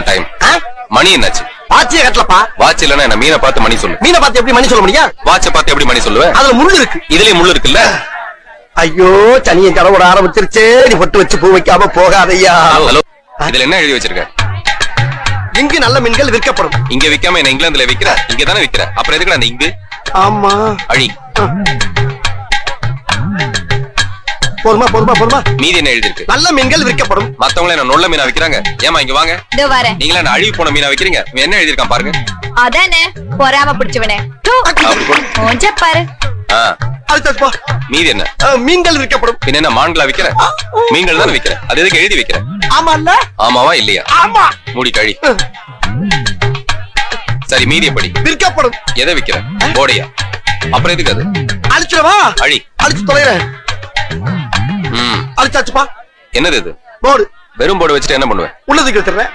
உன் டைம்? மணி என்னாச்சு? பாச்சிய கட்டலப்பா. வாட்ச் இல்லன்னா என்ன மீனை பார்த்து மணி சொல்லு. மீனை பார்த்து எப்படி மணி சொல்ல முடியும்? வாட்ச பார்த்து எப்படி மணி சொல்லுவேன் அதுல முள்ளு இருக்கு. இதுலயும் முள்ளு இருக்குல்ல? ஐயோ சனியன் கடவுட ஆரம்பிச்சிருச்சே. நீ பொட்டு வச்சு பூ வைக்காம போகாதையா ஹலோ இதுல என்ன எழுதி வச்சிருக்க? இங்கு நல்ல மீன்கள் விற்கப்படும். இங்க விக்காம என்ன இங்கிலாந்துல விக்கிற? இங்க தானே விக்கிற. அப்புறம் எதுக்குடா அந்த இங்கு? ஆமா. அழி. போதுமா போதுமா போதுமா? மீதி என்ன எழுதி இருக்கு நல்ல மீன்கள் விற்கப்படும். மத்தவங்கள என்ன நொல்ல மீனா விக்கிறாங்க? ஏமா இங்க வாங்க. இதோ வரேன். நீங்களா என்ன அழுகி போன மீனா விக்கிறீங்க? இவன் என்ன எழுதிருக்கான் பாருங்க. அதானே? பொறாம பிடிச்சவனே. அப்படி போடு. பாரு. ஆ, அடுத்தாச்சு போ மீதி என்ன? அஹ், மீன்கள் விற்கப்படும். பின்ன என்ன மான்களா விக்கிற மீன்கள் தானே விக்கிற அது எதுக்கு எழுதி வைக்கிற ஆமா இல்ல? ஆமாவா இல்லையா? ஆமா. மூடி கழி. அஹ், சரி மீதிய படி விற்கப்படும். எதை விக்கிற போடையா? அப்புறம் எதுக்கு அது? அழிச்சிடவா? அழி. அழிச்சு தொலைறேன். ம் அழிச்சாச்சுப்பா என்னது இது? போடு. வெறும் போர்டு வச்சுட்டு என்ன பண்ணுவேன்? உள்ளதுக்கு எடுத்துறேன்